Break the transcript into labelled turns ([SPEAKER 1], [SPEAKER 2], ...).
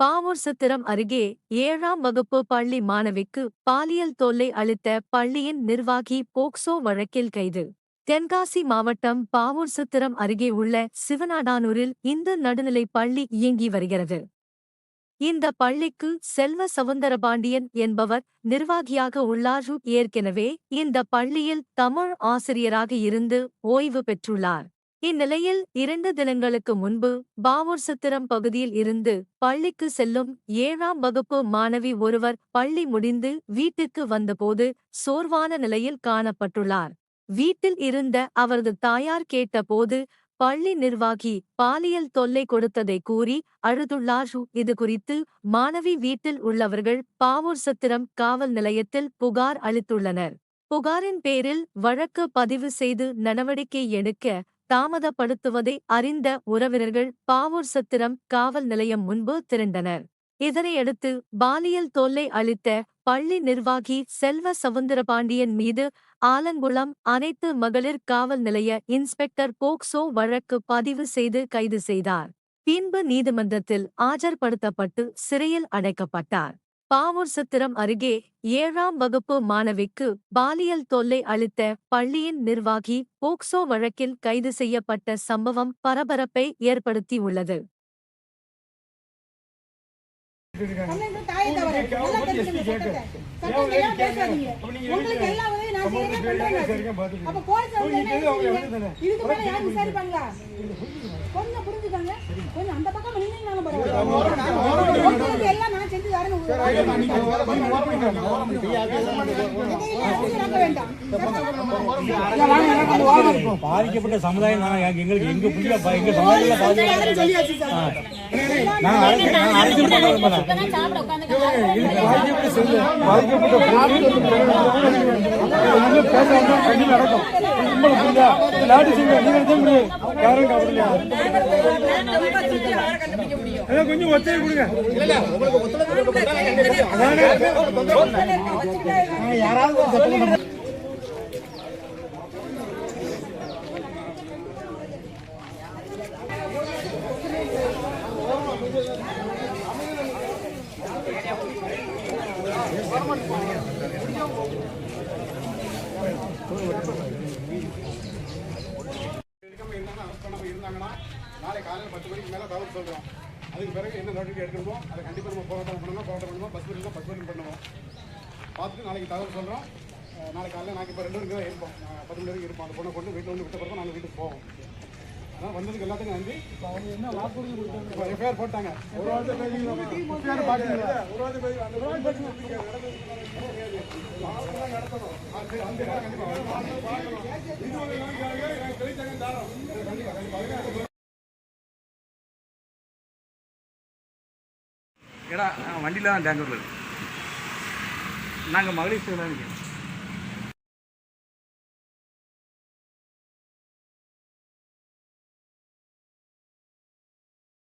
[SPEAKER 1] பாவூர் சித்திரம் அருகே ஏழாம் வகுப்பு பள்ளி மாணவிக்கு பாலியல் தொல்லை அளித்த பள்ளியின் நிர்வாகி போக்சோ வழக்கில் கைது. தென்காசி மாவட்டம் பாவூர் சித்திரம் அருகே உள்ள சிவநாடானூரில் இந்து நடுநிலைப் பள்ளி இயங்கி வருகிறது. இந்த பள்ளிக்கு செல்வ சவுந்தரபாண்டியன் என்பவர் நிர்வாகியாக உள்ளார். ஏற்கனவே இந்த பள்ளியில் தமிழ் ஆசிரியராக இருந்து ஓய்வு பெற்றுள்ளார். இந்நிலையில் இரண்டு தினங்களுக்கு முன்பு பாவூர் சித்திரம் பகுதியில் இருந்து பள்ளிக்கு செல்லும் ஏழாம் வகுப்பு மாணவி ஒருவர் பள்ளி முடிந்து வீட்டுக்கு வந்தபோது சோர்வான நிலையில் காணப்பட்டுள்ளார். வீட்டில் இருந்த அவரது தாயார் கேட்டபோது பள்ளி நிர்வாகி பாலியல் தொல்லை கொடுத்ததை கூறி அழுதுள்ளார். இது குறித்து மாணவி வீட்டில் உள்ளவர்கள் பாவூர் சத்திரம் காவல் நிலையத்தில் புகார் அளித்துள்ளனர். புகாரின் பேரில் வழக்கு பதிவு செய்து நடவடிக்கை எடுக்க தாமதப்படுத்துவதை அறிந்த உறவினர்கள் பாவூர் சத்திரம் காவல் நிலையம் முன்பு திரண்டனர். இதனையடுத்து பாலியல் தொல்லை அளித்த பள்ளி நிர்வாகி செல்வ சவுந்தரபாண்டியன் மீது ஆலங்குளம் அனைத்து மகளிர் காவல் நிலைய இன்ஸ்பெக்டர் போக்சோ வழக்கு பதிவு செய்து கைது செய்தார். பின்பு நீதிமன்றத்தில் ஆஜர்படுத்தப்பட்டு சிறையில் அடைக்கப்பட்டார். பாவூர் சத்திரம் அருகே ஏழாம் வகுப்பு மாணவிக்கு பாலியல் தொல்லை அளித்த பள்ளியின் நிர்வாகி போக்சோ வழக்கில் கைது செய்யப்பட்ட சம்பவம் பரபரப்பை ஏற்படுத்தியுள்ளது
[SPEAKER 2] கொஞ்சம் புரிஞ்சுக்கோங்க. கொஞ்சம் அந்த பக்கம் அரசியலாக்க வேண்டாம்.
[SPEAKER 3] பாதிக்கப்பட்ட சமுதாயம் தான்? எங்களுக்கு எங்க புள்ளியா பா- எங்க சமுதாயத்துல பாதிக்கப்பட்ட
[SPEAKER 2] சொல்லியாச்சு சார்.
[SPEAKER 4] கொஞ்சம் ஒத்தையை கொடுங்க
[SPEAKER 5] எடுக்காம இருந்தாங்கன்னா நாளை காலையில் பத்து மணிக்கு மேலே தகவல் சொல்கிறோம் அதுக்கு பிறகு என்ன நடவடிக்கை எடுக்கணுமோ அதை கண்டிப்பாக நம்ம போராட்டம் பண்ணணும் போராட்டம் பண்ணணும் பஸ் பண்ணணும் பஸ் பண்ணி பண்ணுவோம். பார்த்துட்டு நாளைக்கு தகவல் சொல்கிறோம் நாளை காலையில் நாங்கள் இப்போ ரெண்டு மணிக்கு தான் இருப்போம் பத்து மணி வரைக்கும் இருப்போம். அந்த பொண்ணை கொண்டு வீட்டில் வந்து விட்ட பிறகு நாங்கள் வீட்டுக்கு போவோம். அதான் வந்ததுக்கு எல்லாத்துக்கும் நன்றி. இப்போ அவங்க என்ன வாக்குறுதி கொடுத்தாங்க? எஃப்ஐஆர் போட்டாங்க. ஒரு வாரத்தை பேசி எஃப்ஐஆர் பார்த்தீங்களா ஒரு வாரத்தை பேசி
[SPEAKER 4] ஏடா வண்டியில் தான் பெங்களூர் நாங்கள் மகளிர் சேவை